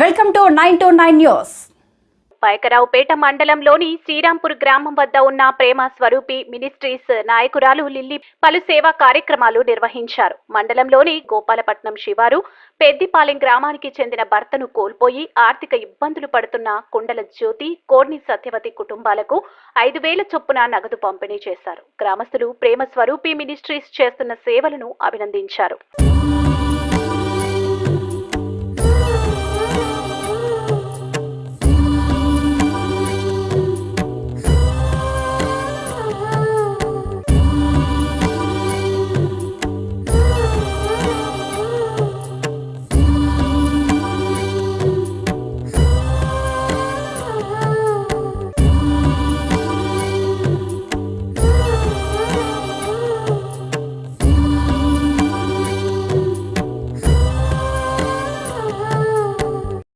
Welcome to nine to nine news. Payakaraopeta మండలంలోని శ్రీరాంపూర్ గ్రామం వద్ద ఉన్న ప్రేమ స్వరూపి మినిస్ట్రీస్ నాయకురాలు లిల్లీ పలు సేవా కార్యక్రమాలు నిర్వహించారు. మండలంలోని గోపాలపట్నం శివారు పెద్దిపాలెం గ్రామానికి చెందిన భర్తను కోల్పోయి ఆర్థిక ఇబ్బందులు పడుతున్న కుండల జ్యోతి కోడ్ని సత్యవతి కుటుంబాలకు ఐదు వేల చొప్పున నగదు పంపిణీ చేశారు. గ్రామస్తులు ప్రేమ స్వరూపి మినిస్ట్రీస్ చేస్తున్న సేవలను అభినందించారు.